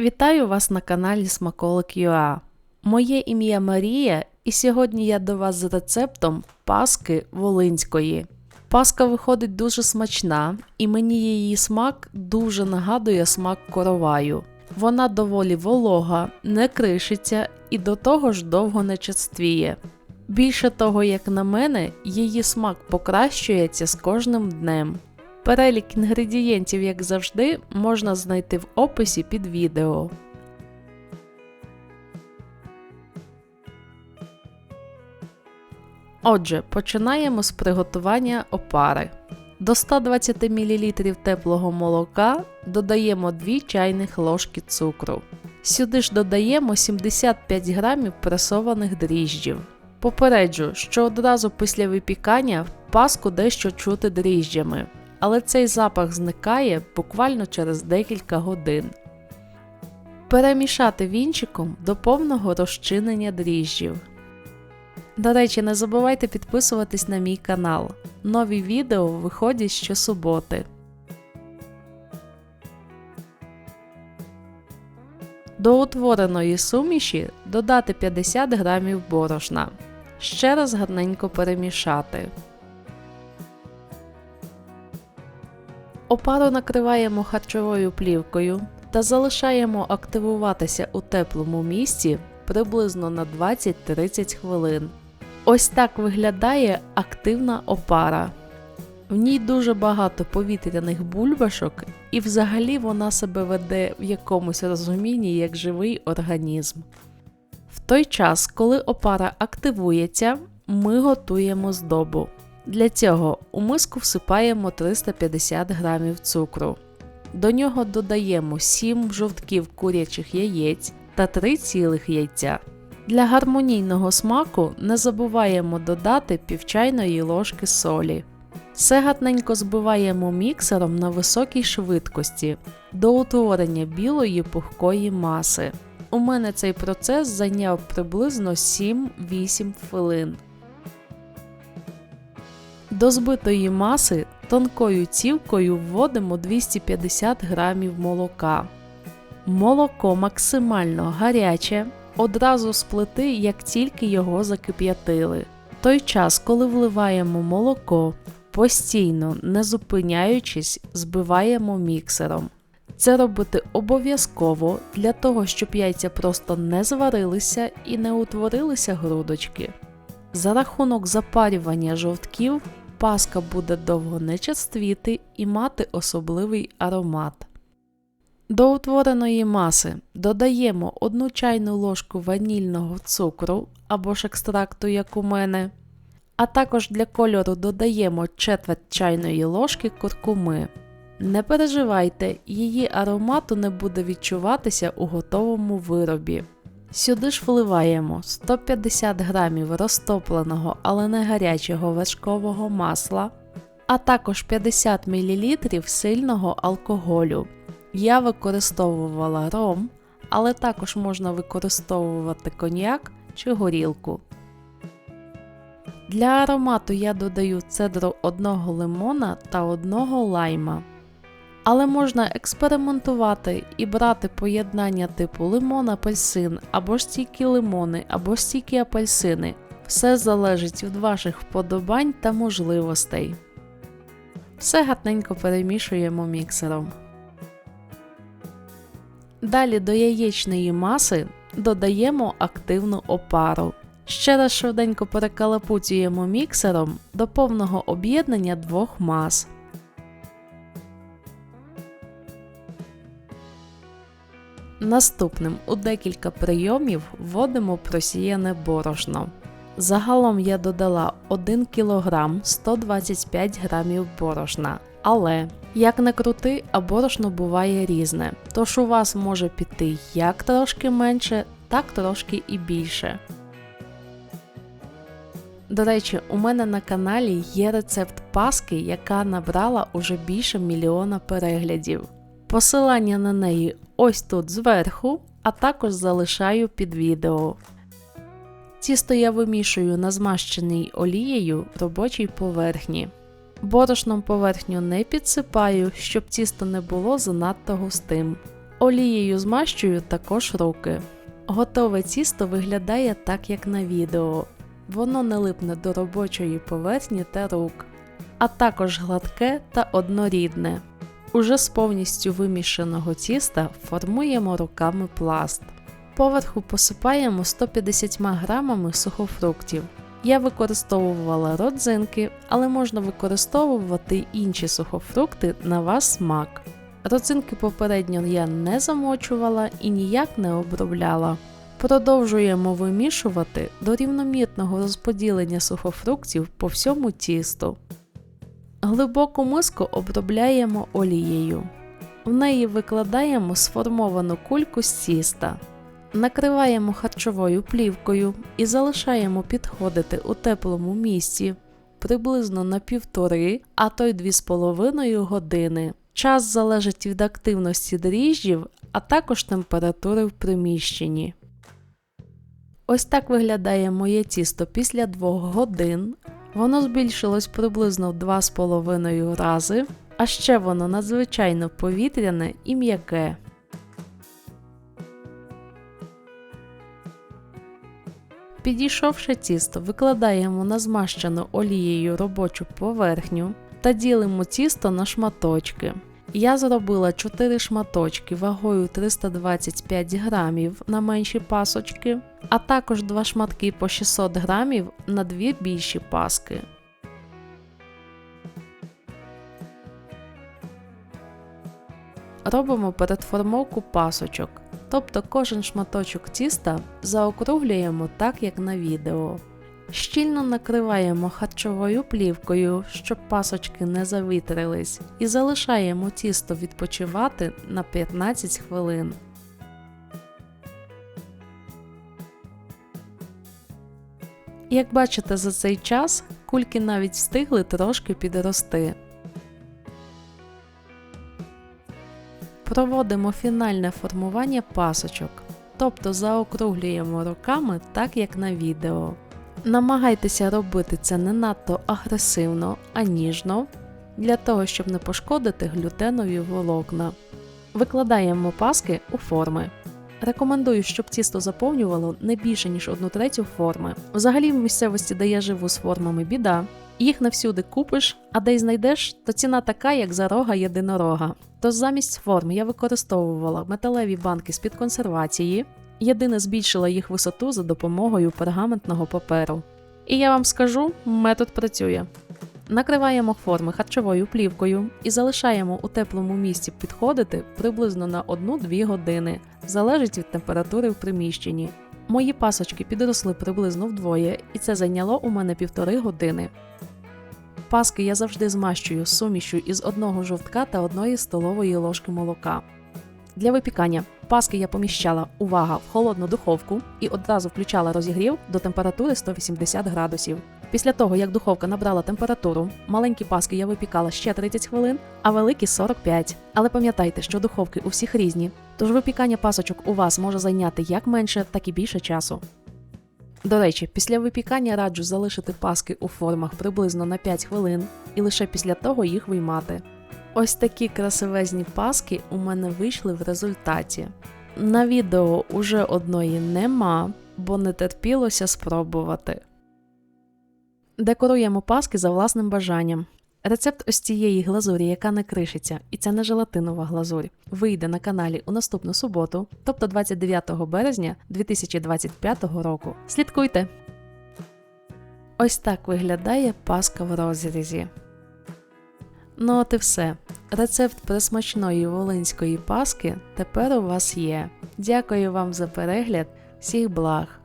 Вітаю вас на каналі Смаколик.ua. Моє ім'я Марія, і сьогодні я до вас з рецептом паски волинської. Паска виходить дуже смачна, і мені її смак дуже нагадує смак короваю. Вона доволі волога, не кришиться і до того ж довго не черствіє. Більше того, як на мене, її смак покращується з кожним днем. Перелік інгредієнтів, як завжди, можна знайти в описі під відео. Отже, починаємо з приготування опари. До 120 мл теплого молока додаємо 2 чайних ложки цукру. Сюди ж додаємо 75 г пресованих дріжджів. Попереджу, що одразу після випікання паску дещо чути дріжджами, але цей запах зникає буквально через декілька годин. Перемішати вінчиком до повного розчинення дріжджів. До речі, не забувайте підписуватись на мій канал. Нові відео виходять щосуботи. До утвореної суміші додати 50 г борошна. Ще раз гарненько перемішати. Опару накриваємо харчовою плівкою та залишаємо активуватися у теплому місці приблизно на 20-30 хвилин. Ось так виглядає активна опара. В ній дуже багато повітряних бульбашок, і взагалі вона себе веде в якомусь розумінні як живий організм. В той час, коли опара активується, ми готуємо здобу. Для цього у миску всипаємо 350 г цукру. До нього додаємо 7 жовтків курячих яєць та 3 цілих яйця. Для гармонійного смаку не забуваємо додати півчайної ложки солі. Все гарненько збиваємо міксером на високій швидкості до утворення білої пухкої маси. У мене цей процес зайняв приблизно 7-8 хвилин. До збитої маси тонкою цівкою вводимо 250 г молока. Молоко максимально гаряче, одразу з плити, як тільки його закип'ятили. Той час, коли вливаємо молоко, постійно, не зупиняючись, збиваємо міксером. Це робити обов'язково для того, щоб яйця просто не зварилися і не утворилися грудочки. За рахунок запарювання жовтків паска буде довго не черствіти і мати особливий аромат. До утвореної маси додаємо 1 чайну ложку ванільного цукру або ж екстракту, як у мене, а також для кольору додаємо четверть чайної ложки куркуми. Не переживайте, її аромату не буде відчуватися у готовому виробі. Сюди ж вливаємо 150 г розтопленого, але не гарячого вершкового масла, а також 50 мл сильного алкоголю. Я використовувала ром, але також можна використовувати коньяк чи горілку. Для аромату я додаю цедру одного лимона та одного лайма. Але можна експериментувати і брати поєднання типу лимон апельсин або ж тільки лимони, або ж тільки апельсини. Все залежить від ваших вподобань та можливостей. Все гарненько перемішуємо міксером. Далі до яєчної маси додаємо активну опару. Ще раз швиденько перекалапуцюємо міксером до повного об'єднання двох мас. Наступним у декілька прийомів вводимо просіяне борошно. Загалом я додала 1 кг 125 г борошна. Але, як не крути, а борошно буває різне, тож у вас може піти як трошки менше, так трошки і більше. До речі, у мене на каналі є рецепт паски, яка набрала уже більше мільйона переглядів. Посилання на неї ось тут зверху, а також залишаю під відео. Тісто я вимішую на змащеній олією робочій поверхні. Борошном поверхню не підсипаю, щоб тісто не було занадто густим. Олією змащую також руки. Готове тісто виглядає так, як на відео. Воно не липне до робочої поверхні та рук, а також гладке та однорідне. Уже з повністю вимішаного тіста формуємо руками пласт. Поверху посипаємо 150 грамами сухофруктів. Я використовувала родзинки, але можна використовувати інші сухофрукти на ваш смак. Родзинки попередньо я не замочувала і ніяк не обробляла. Продовжуємо вимішувати до рівномірного розподілення сухофруктів по всьому тісту. Глибоку миску обробляємо олією. В неї викладаємо сформовану кульку з тіста. Накриваємо харчовою плівкою і залишаємо підходити у теплому місці приблизно на півтори, а то й 2,5 години. Час залежить від активності дріжджів, а також температури в приміщенні. Ось так виглядає моє тісто після 2 годин. Воно збільшилось приблизно в 2,5 рази, а ще воно надзвичайно повітряне і м'яке. Підійшовши тісто, викладаємо на змащену олією робочу поверхню та ділимо тісто на шматочки. Я зробила 4 шматочки вагою 325 грамів на менші пасочки, а також 2 шматки по 600 грамів на 2 більші паски. Робимо передформовку пасочок, тобто кожен шматочок тіста заокруглюємо так, як на відео. Щільно накриваємо харчовою плівкою, щоб пасочки не завітрились, і залишаємо тісто відпочивати на 15 хвилин. Як бачите, за цей час кульки навіть встигли трошки підрости. Проводимо фінальне формування пасочок, тобто заокруглюємо руками так, як на відео. Намагайтеся робити це не надто агресивно, а ніжно, для того, щоб не пошкодити глютенові волокна. Викладаємо паски у форми. Рекомендую, щоб тісто заповнювало не більше, ніж 1 третю форми. Взагалі в місцевості, де я живу з формами біда, їх не всюди купиш, а де й знайдеш, то ціна така, як за рога єдинорога. Тож замість форм я використовувала металеві банки з-під консервації, єдине збільшила їх висоту за допомогою пергаментного паперу. І я вам скажу, метод працює. Накриваємо форми харчовою плівкою і залишаємо у теплому місці підходити приблизно на 1-2 години, залежить від температури в приміщенні. Мої пасочки підросли приблизно вдвоє, і це зайняло у мене півтори години. Паски я завжди змащую сумішю із одного жовтка та одної столової ложки молока. Для випікання паски я поміщала увага в холодну духовку і одразу включала розігрів до температури 180 градусів. Після того, як духовка набрала температуру, маленькі паски я випікала ще 30 хвилин, а великі 45. Але пам'ятайте, що духовки у всіх різні, тож випікання пасочок у вас може зайняти як менше, так і більше часу. До речі, після випікання раджу залишити паски у формах приблизно на 5 хвилин і лише після того їх виймати. Ось такі красивезні паски у мене вийшли в результаті. На відео уже одної нема, бо не терпілося спробувати. Декоруємо паски за власним бажанням. Рецепт ось цієї глазурі, яка не кришиться, і це не желатинова глазурь, вийде на каналі у наступну суботу, тобто 29 березня 2025 року. Слідкуйте! Ось так виглядає паска в розрізі. Ну от і все. Рецепт присмачної волинської паски тепер у вас є. Дякую вам за перегляд, всіх благ!